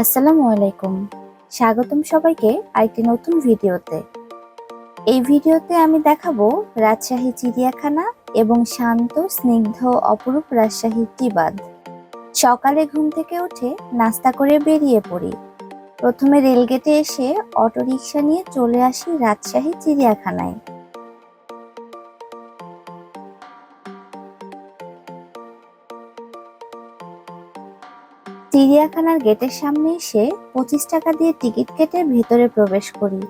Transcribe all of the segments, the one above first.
আসসালামু আলাইকুম। স্বাগতম সবাইকে আরেকটি নতুন ভিডিওতে। এই ভিডিওতে আমি দেখাবো রাজশাহী চিড়িয়াখানা এবং শান্ত, স্নিগ্ধ অপরূপ রাজশাহী টিবাদ সকালে ঘুম থেকে উঠে নাস্তা করে বেরিয়ে পড়ি। প্রথমে রেলগেটে এসে অটোরিকশা নিয়ে চলে আসি রাজশাহী চিড়িয়াখানায়। চিড়িয়াখানার গেটের সামনে এসে পঁচিশ টাকা দিয়ে টিকিট কেটে ভেতরে প্রবেশ করি।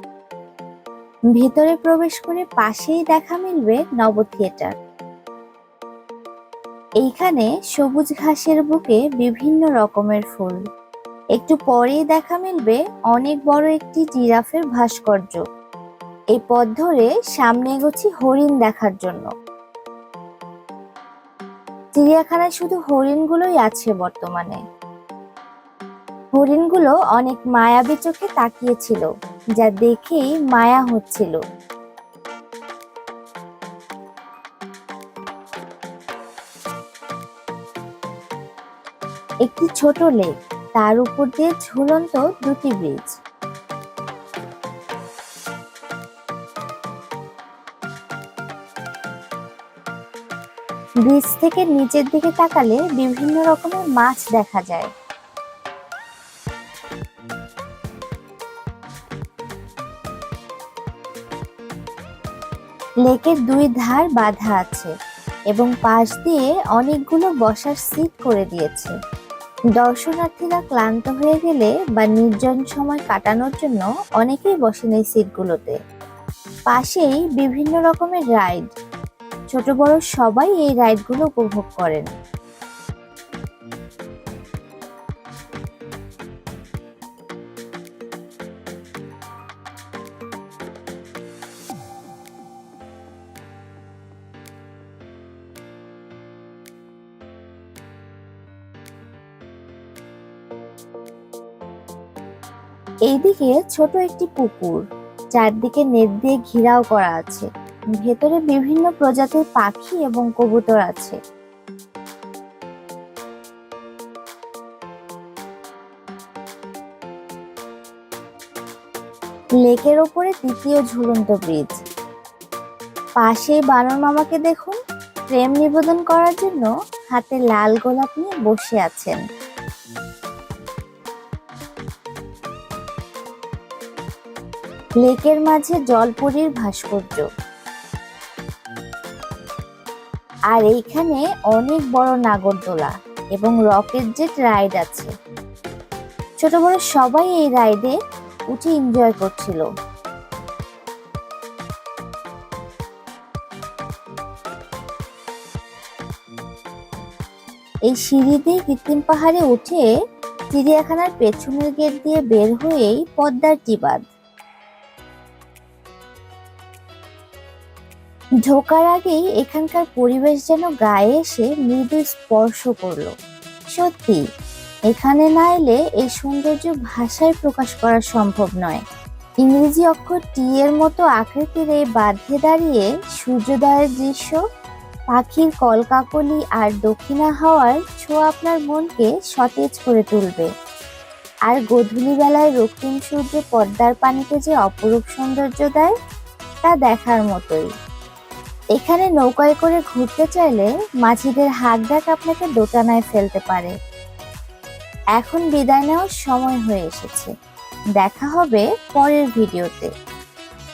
ভেতরে প্রবেশ করে পাশেই দেখা মিলবে নব থিয়েটার। এইখানে সবুজ ঘাসের বুকে বিভিন্ন রকমের ফুল। একটু পরেই দেখা মিলবে অনেক বড় একটি জিরাফের ভাস্কর্য। এই পথ ধরে সামনে এগোচ্ছি হরিণ দেখার জন্য। চিড়িয়াখানায় শুধু হরিণগুলোই আছে বর্তমানে। হরিণগুলো অনেক মায়াবী চোখে তাকিয়েছিল, যা দেখেই মায়া হচ্ছিল। একটি ছোট লেক, তার উপর দিয়ে ঝুলন্ত দুটি ব্রিজ। ব্রিজ থেকে নিচের দিকে তাকালে বিভিন্ন রকমের মাছ দেখা যায়। লেকের দুই ধার বাঁধা আছে এবং পাশ দিয়ে অনেকগুলো বসার সিট করে দিয়েছে। দর্শনার্থীরা ক্লান্ত হয়ে গেলে বা নির্জন সময় কাটানোর জন্য অনেকেই বসেন এই সিটগুলোতে। পাশেই বিভিন্ন রকমের রাইড। ছোট বড় সবাই এই রাইডগুলো উপভোগ করেন। এইদিকে ছোট একটি পুকুর। চারদিকে নেট দিয়ে ঘেরাও করা আছে। ভেতরে বিভিন্ন প্রজাতির পাখি এবং কবুতর আছে। লেকের ওপরে তৃতীয় ঝুলন্ত ব্রিজ। পাশেই বানর মামাকে দেখুন। প্রেম নিবেদন করার জন্য হাতে লাল গোলাপ নিয়ে বসে আছেন। লেকের মাঝে জলপরীর ভাস্কর্য। আর এইখানে অনেক বড় নাগরদোলা এবং রকেট জেট রাইড আছে। ছোট বড় সবাই এই রাইডে উঠে এনজয় করছিল। এই সিঁড়ি দিয়ে কৃত্রিম পাহাড়ে উঠে চিড়িয়াখানার পেছনের গেট দিয়ে বের হয়েই পদ্মার টিবাদ। ঢোকার আগেই এখানকার পরিবেশ যেন গায়ে এসে মৃদু স্পর্শ করল। সত্যি, এখানে না এলে এই সৌন্দর্য ভাষায় প্রকাশ করা সম্ভব নয়। ইংরেজি অক্ষর টি এর মতো আকৃতির এই বাঁধে দাঁড়িয়ে সূর্যোদয়ের দৃশ্য, পাখির কলকাকলি আর দক্ষিণা হাওয়ার ছোঁয়া আপনার মনকে সতেজ করে তুলবে। আর গধূলি বেলায় রক্তিম সূর্য পদ্মার পানিতে যে অপরূপ সৌন্দর্য দেয়, তা দেখার মতোই। এখানে নৌকায় করে ঘুরতে চাইলে মাঝিদের হাক ডাক আপনাকে দোটানায় ফেলতে পারে। এখন বিদায় নেওয়ার সময় হয়ে এসেছে। দেখা হবে পরের ভিডিওতে।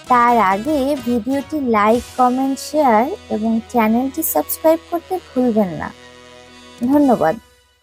তার আগে ভিডিওটি লাইক, কমেন্ট, শেয়ার এবং চ্যানেলটি সাবস্ক্রাইব করতে ভুলবেন না। ধন্যবাদ।